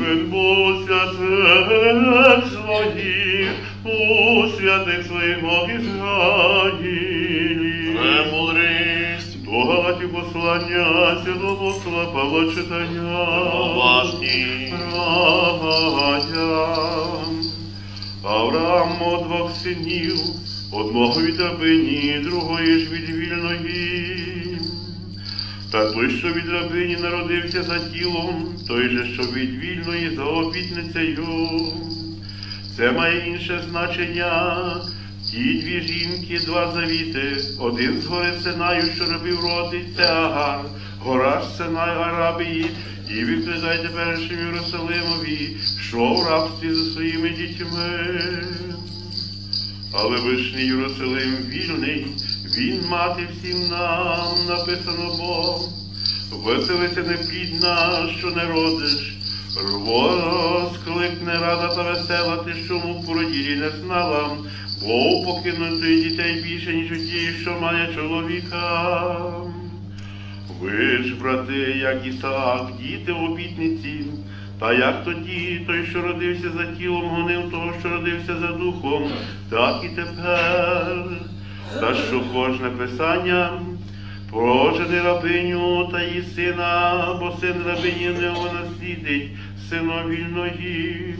Він був святих своїх, у святих своїх Бог Ізраїлі. Премудрість, До Галатів послання святого Павла читання. поважні, Радям. Авраам двох синів, одного від рабині, другої ж від вільної. Та той, що від рабині народився за тілом, той же, що від вільної за обітницею. Це має інше значення. Ті дві жінки, два завіти, один з гори Синаю, що робив родиться Агар, гора ж Синай Арабії, і відповідає теперішнім Єрусалимові, що в рабстві за своїми дітьми. Але вишній Єрусалим вільний, він мати всім нам написано Бог. Веселися неплідна, що не родиш, розкликне рада та весела, ти що му породілі не знала, бо покинути дітей більше, ніж у тієї, що має чоловіка. Ви ж, брати, як Ісаак, діти в обітниці, та як тоді той, що родився за тілом, гонив того, що родився за духом, так і тепер. Та що кожне писання прожени рабиню та її сина, бо син рабині не наслідить сина вільної.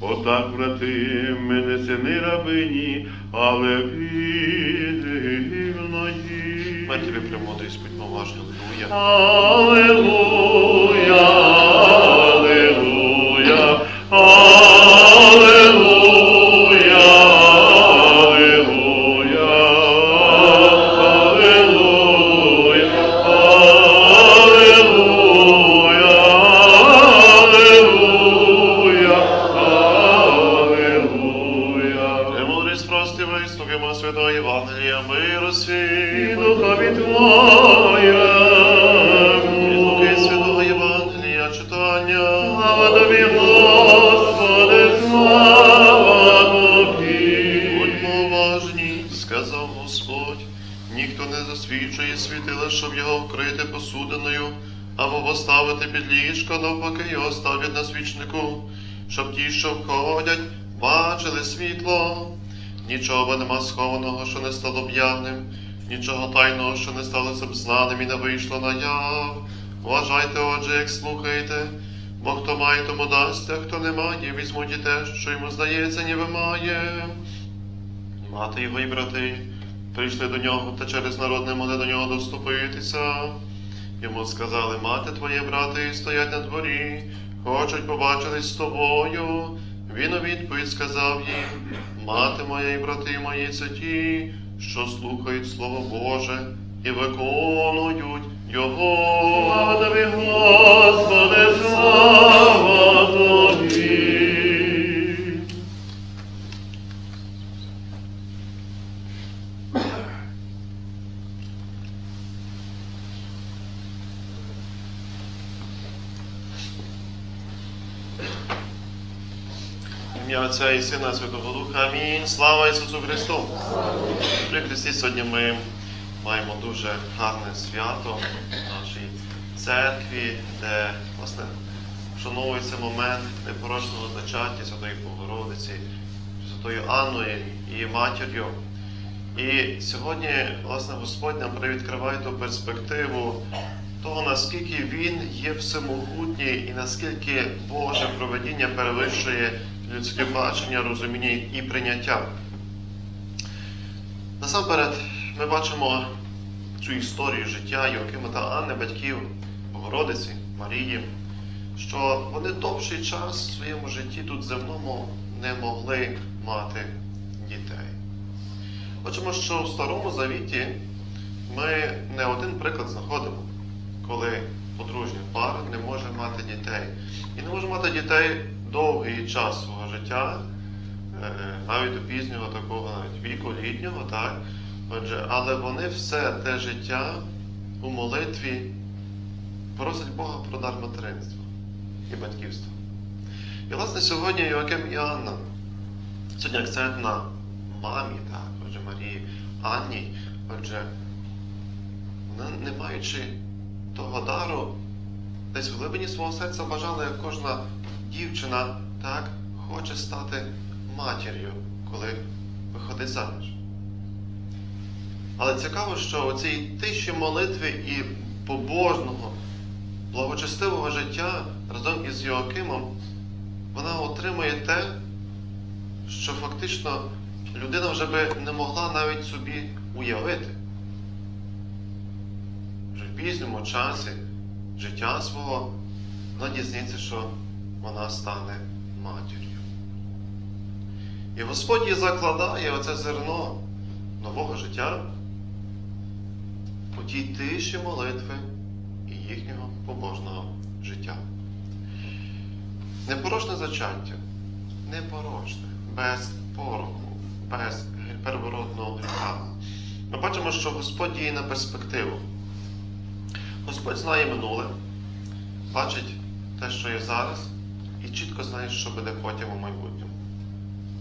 Отак, брати, ми не сини рабині, але вільної. ми тобі премудрість, будь поважні, алілуя. Аллилуйя, аллилуйя, миру свій. духові Твоє. Від Луки святого Євангелія читання. Слава тобі, Господи, слава тобі. Будьмо уважні, сказав Господь, ніхто не засвідчує світила, щоб його вкрити посудиною, або поставити під ліжко, навпаки його ставлять на свічнику, щоб ті, що входять, бачили світло. Нічого нема схованого, що не стало б явним, нічого тайного, що не сталося б знаним і не вийшло наяв. Вважайте, отже, як слухаєте, бо хто має, тому дасть, а хто не має, візьмуть і те, що йому здається, ніби має. Мати його і брати прийшли до нього та через народ не могли до нього доступитися. Йому сказали, мати твоє брати стоять на дворі, хочуть побачитись з тобою. Він у відповідь сказав їм, мати моя і брати мої це ті, що слухають Слово Боже і виконують Його. Слава тобі, Господи, слава тобі. Ім'я Отця і Сина Святого. Амінь. Слава Ісусу Христу! При Христі сьогодні ми маємо дуже гарне свято в нашій церкві, де власне вшановується момент непорочного зачаття Святої Богородиці, Святою Анною і матір'ю. І сьогодні, власне, Господь нам привідкриває ту перспективу того, наскільки Він є всемогутній і наскільки Боже проведіння перевищує людське бачення, розуміння і прийняття. Насамперед, ми бачимо цю історію життя Йоакима та Анни, батьків Богородиці, Марії, що вони довший час в своєму житті тут земному не могли мати дітей. Бачимо, що в Старому Завіті ми не один приклад знаходимо, коли подружня пара не може мати дітей. І не може мати дітей довгий час свого життя, е, навіть до пізнього такого навіть віку літнього, так? Отже, але вони все те життя у молитві просять Бога про дар материнства і батьківства. І, власне, сьогодні Йоаким і Анна. Сьогодні акцент на мамі, так, отже, Марії, Анні. Отже, вона, не маючи того дару, десь в глибині свого серця бажала, як кожна дівчина так хоче стати матір'ю, коли виходить заміж. Але цікаво, що у цій тиші молитви і побожного, благочестивого життя разом із Йоакимом вона отримує те, що фактично людина вже би не могла навіть собі уявити. Вже в пізньому часі життя свого вона дізнається, що вона стане матір'ю. І Господь їй закладає оце зерно нового життя у тій тиші молитви і їхнього побожного життя. Непорочне зачаття, непорочне, без пороху, без первородного гріха. Ми бачимо, що Господь діє на перспективу. Господь знає минуле, бачить те, що є зараз, і чітко знає, що буде потім у майбутньому,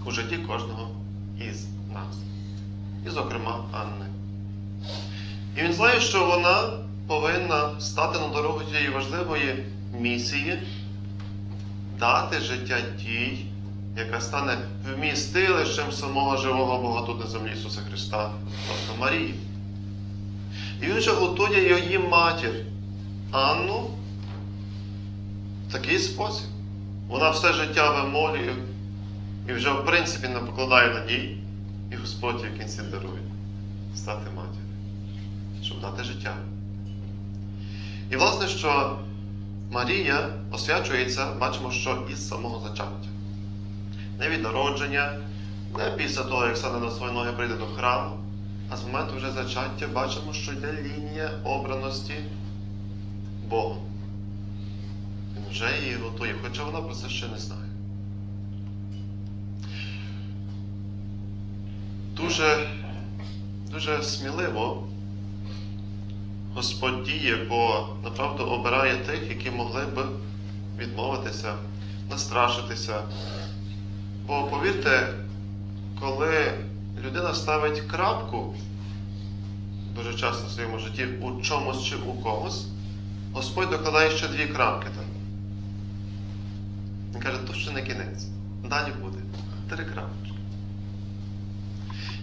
у житті кожного із нас. І, зокрема, Анни. І він знає, що вона повинна стати на дорогу цієї важливої місії, дати життя тій, яка стане вмістилищем самого живого Бога тут на землі Ісуса Христа, тобто Марії. І він же готує її матір Анну в такий спосіб. Вона все життя вимолює і вже в принципі не покладає надій, і Господь їй в кінці дарує стати матір'ю, щоб дати життя. І власне, що Марія освячується, бачимо, що із самого зачаття. Не від народження, не після того, як стане на свої ноги прийде до храму, а з моменту вже зачаття бачимо, що йде лінія обраності Богом. Вже її готує, хоча вона про це ще не знає. Дуже, дуже сміливо Господь діє, бо направду обирає тих, які могли б відмовитися, настрашитися. Бо повірте, коли людина ставить крапку дуже часто в своєму житті у чомусь чи у когось, Господь докладає ще дві крапки. Він каже, то ще не кінець. Далі буде. Три крапочки.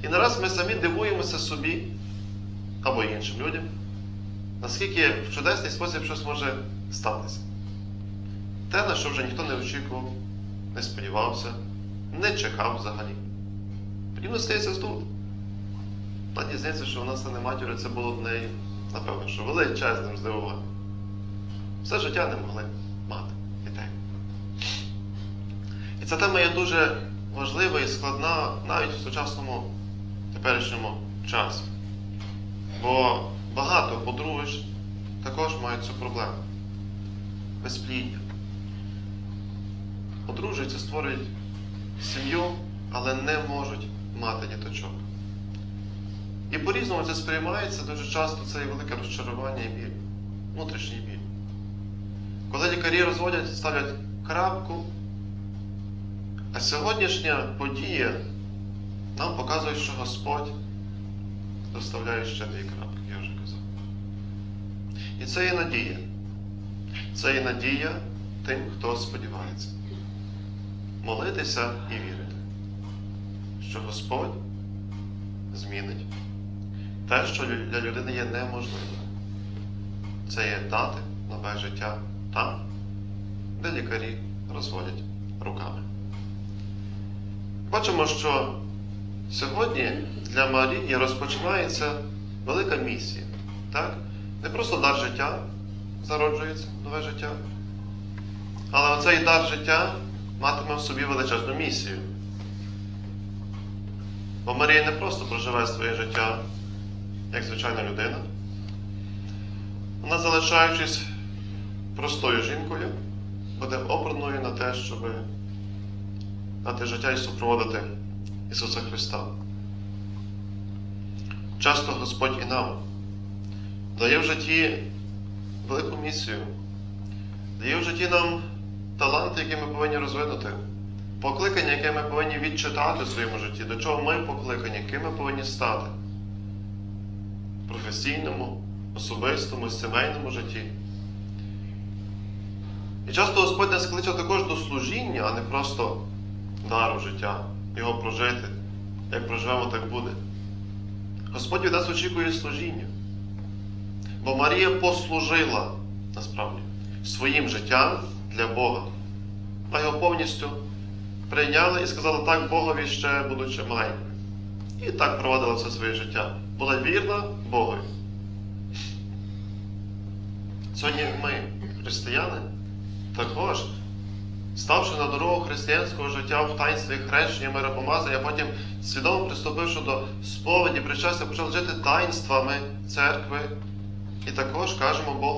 І нараз ми самі дивуємося собі або іншим людям, наскільки в чудесний спосіб щось може статися. Те, на що вже ніхто не очікував, не сподівався, не чекав взагалі. Подібно стається тут. Та дізнається, що вона стане матір'ю, це було в неї, напевно, що величезним здивуванням. Все життя не могли мати дітей. І ця тема є дуже важлива і складна навіть в сучасному теперішньому часі. Бо багато подружжя також мають цю проблему. Безпліддя. Одружуються, створюють сім'ю, але не можуть мати діточок. І по-різному це сприймається, дуже часто це є велике розчарування і біль, внутрішній біль. Коли лікарі розводять, ставлять крапку, а сьогоднішня подія нам показує, що Господь доставляє ще дві крапки, я вже казав. І це є надія. Це є надія тим, хто сподівається. Молитися і вірити, що Господь змінить те, що для людини є неможливим. Це є дати нове життя там, де лікарі розводять руками. Бачимо, що сьогодні для Марії розпочинається велика місія. Так? Не просто дар життя зароджується, нове життя, але оцей дар життя матиме в собі величезну місію. Бо Марія не просто проживає своє життя як звичайна людина. Вона, залишаючись простою жінкою, буде обраною на те, щоб дати життя і супроводити Ісуса Христа. Часто Господь і нам дає в житті велику місію, дає в житті нам таланти, які ми повинні розвинути, покликання, яке ми повинні відчитати в своєму житті, до чого ми покликані, ким ми повинні стати професійному, особистому, сімейному житті. І часто Господь нас кличе також до служіння, а не просто дару життя, його прожити. Як проживемо, так буде. Господь від нас очікує служіння. Бо Марія послужила насправді своїм життям для Бога. Вона його повністю прийняла і сказала так Богові ще будучи маленькою. І так проводила все своє життя. Була вірна Богові. Сьогодні ми, християни, також, ставши на дорогу християнського життя в таїнстві хрещення, миропомазання, а потім свідомо приступивши до сповіді, причастя, почав жити таїнствами церкви. І також кажемо Богу.